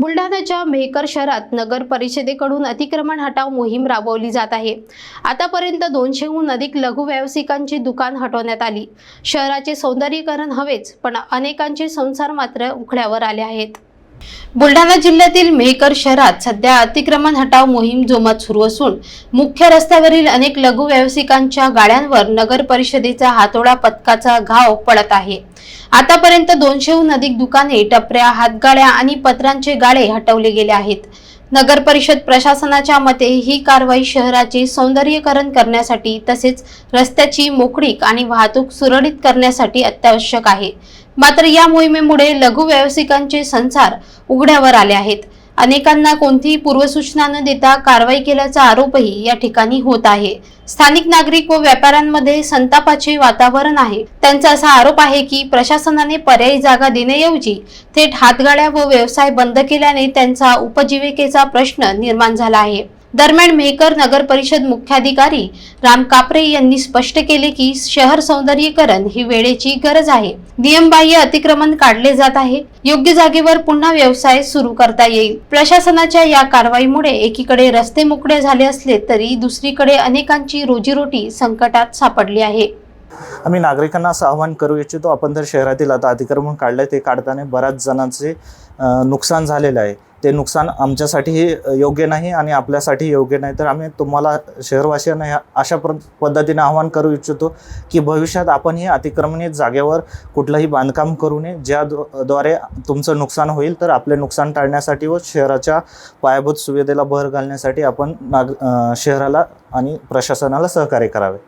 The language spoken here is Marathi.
बुलढाण्याच्या मेहकर शहरात नगर परिषदेकडून अतिक्रमण हटाव मोहीम राबवली जात आहे. आतापर्यंत दोनशेहून अधिक लघु व्यावसायिकांची दुकान हटवण्यात आली. शहराचे सौंदर्यीकरण हवेच पण अनेकांचे संसार मात्र उघड्यावर आले आहेत. बुलढाणा जिल्ह्यातील मेहकर शहरात सध्या अतिक्रमण हटाव मोहीम जोमात सुरू असून मुख्य रस्त्यावरील अनेक लघु व्यावसायिकांच्या गाड्यांवर नगर परिषदेचा हातोडा पथकाचा घाव पडत आहे. आतापर्यंत दोनशेहून अधिक दुकाने टपऱ्या हातगाड्या आणि पत्रांचे गाळे हटवले गेले आहेत. नगर परिषद प्रशासनाच्या मते ही कारवाई शहराचे सौंदर्यीकरण करण्यासाठी तसेच रस्त्याची मोकळीक आणि वाहतूक सुरळीत करण्यासाठी अत्यावश्यक आहे. मात्र या मोहिमेमुळे लघु व्यावसायिकांचे संसार उघड्यावर आले आहेत. अनेकांना कोणतीही पूर्वसूचना न देता कारवाई केल्याचा आरोपही या ठिकाणी होत आहे. स्थानिक नागरिक व व्यापाऱ्यांमध्ये संतापाचे वातावरण आहे. त्यांचा असा आरोप आहे की प्रशासनाने पर्यायी जागा देण्याऐवजी थेट हातगाड्या व व्यवसाय बंद केल्याने त्यांचा उपजीविकेचा प्रश्न निर्माण झाला आहे. दरम्यान मेहकर नगर परिषद मुख्याधिकारी राम कापरे यांनी स्पष्ट केले की शहर सौंदर्यीकरण ही वेळेची गरज आहे. नियमबाह्य अतिक्रमण काढले जात आहे. योग्य जागेवर पुन्हा व्यवसाय सुरू करता येईल. प्रशासनाच्या या कारवाईमुळे एकीकडे रस्ते मोकळे झाले असले तरी दुसरीकडे अनेकांची रोजीरोटी संकटात सापडली आहे. आम्ही नागरिकांना असं आवाहन करू इच्छितो आपण जर शहरातील आता अतिक्रमण काढलं ते काढताना बऱ्याच जणांचे नुकसान झालेलं आहे. ते नुकसान आमच्यासाठीही योग्य नाही आणि आपल्यासाठी योग्य नाही. तर आम्ही तुम्हाला शहरवासियांना ह्या अशा प्र पद्धतीने आवाहन करू इच्छितो की भविष्यात आपणही अतिक्रमणीय जागेवर कुठलंही बांधकाम करू नये ज्या द्वारे तुमचं नुकसान होईल तर आपले नुकसान टाळण्यासाठी व शहराच्या पायाभूत सुविधेला भर घालण्यासाठी आपण नाग शहराला आणि प्रशासनाला सहकार्य करावे.